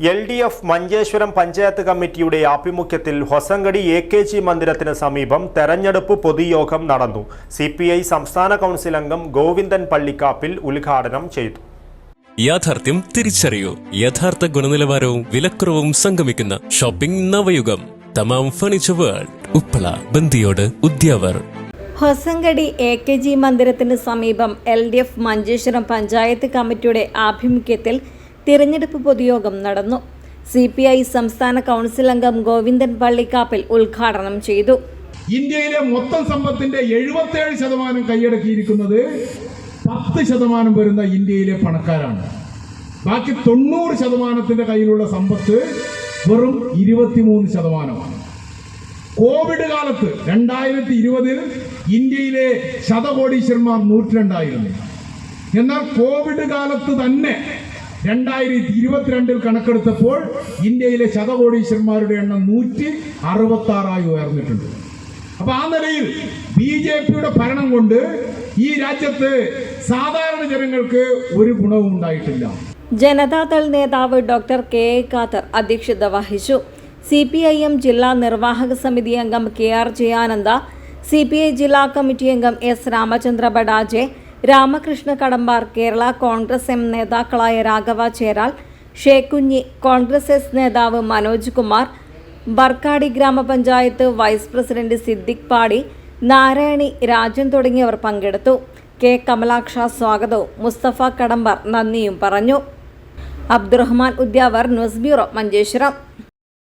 L D F Manjeshwaram panchayat കമ്മിറ്റിയുടെ ആഭിമുഖ്യത്തിൽ Hosangadi A K G മന്ദിരത്തിന് സമീപം തെരഞ്ഞെടുപ്പ് പൊതുയോഗം നടന്നു. സി പി ഐ സംസ്ഥാന കൗൺസിൽ അംഗം ഗോവിന്ദൻ പള്ളിക്കാപ്പിൽ ഉദ്ഘാടനം ചെയ്തു. യാഥാർത്ഥ്യം തിരിച്ചറിയൂ. യഥാർത്ഥ ഗുണനിലവാരവും വിലക്കുറവും സംഗമിക്കുന്ന shopping Navayugam. Thamam furniture world. Uppala Bandiyod Udyavar. Hosangadi A K G മന്ദിരത്തിന് സമീപം L D F Manjeshwaram panchayat കമ്മിറ്റിയുടെ ആഭിമുഖ്യത്തിൽ തിരഞ്ഞെടുപ്പ് പൊതുയോഗം നടന്നു. സി പി ഐ സംസ്ഥാന കൗൺസിൽ അംഗം ഗോവിന്ദൻ പള്ളിക്കാപ്പിൽ ഉദ്ഘാടനം ചെയ്തു. ഇന്ത്യയിലെ മൊത്തം സമ്പത്തിന്റെ എഴുപത്തേഴ് ശതമാനം കൈയടക്കിയിരിക്കുന്നത് പത്ത് ശതമാനം വരുന്ന ഇന്ത്യയിലെ പണക്കാരാണ്. ബാക്കി തൊണ്ണൂറ് ശതമാനത്തിന്റെ കയ്യിലുള്ള സമ്പത്ത് വെറും ഇരുപത്തിമൂന്ന് ശതമാനമാണ്. കോവിഡ് കാലത്ത് രണ്ടായിരത്തി ഇരുപതിൽ ഇന്ത്യയിലെ ശതകോടീശ്വരന്മാർ നൂറ്റിരണ്ടായിരുന്നു. എന്നാൽ കോവിഡ് കാലത്ത് തന്നെ രണ്ടായിരത്തി ഇരുപത്തിരണ്ടിൽ കണക്കെടുത്തപ്പോൾ ഇന്ത്യയിലെ ശതകോടീശ്വരന്മാരുടെ എണ്ണം നൂറ്റി അറുപത്തി ആറായി ഉയർന്നിട്ടുണ്ട്. അപ്പൊ ആ നിലയിൽ ബി ജെ പിയുടെ ഭരണം കൊണ്ട് ഈ രാജ്യത്ത് സാധാരണ ജനങ്ങൾക്ക് ഒരു ഗുണവും ഉണ്ടായിട്ടില്ല. ജനതാദൾ നേതാവ് ഡോക്ടർ കെ എ ഖാദർ അധ്യക്ഷത വഹിച്ചു. സി പി ഐ എം ജില്ലാ നിർവാഹക സമിതി അംഗം K R Jayananda C P I ജില്ലാ കമ്മിറ്റി അംഗം എസ് രാമചന്ദ്ര ബഡാജെ രാമകൃഷ്ണ കടമ്പാർ കേരള കോൺഗ്രസ് എം നേതാക്കളായ രാഘവ ചേരാൽ ഷേക്കുഞ്ഞി കോൺഗ്രസ് എസ് നേതാവ് മനോജ് കുമാർ ബർക്കാടി ഗ്രാമപഞ്ചായത്ത് വൈസ് പ്രസിഡന്റ് സിദ്ദിഖ് പാടി നാരായണി രാജൻ തുടങ്ങിയവർ പങ്കെടുത്തു. കെ. കമലാക്ഷ സ്വാഗതവും. മുസ്തഫ കടമ്പാർ നന്ദിയും പറഞ്ഞു. Abdurahman Udyavar news bureau Manjeshwaram.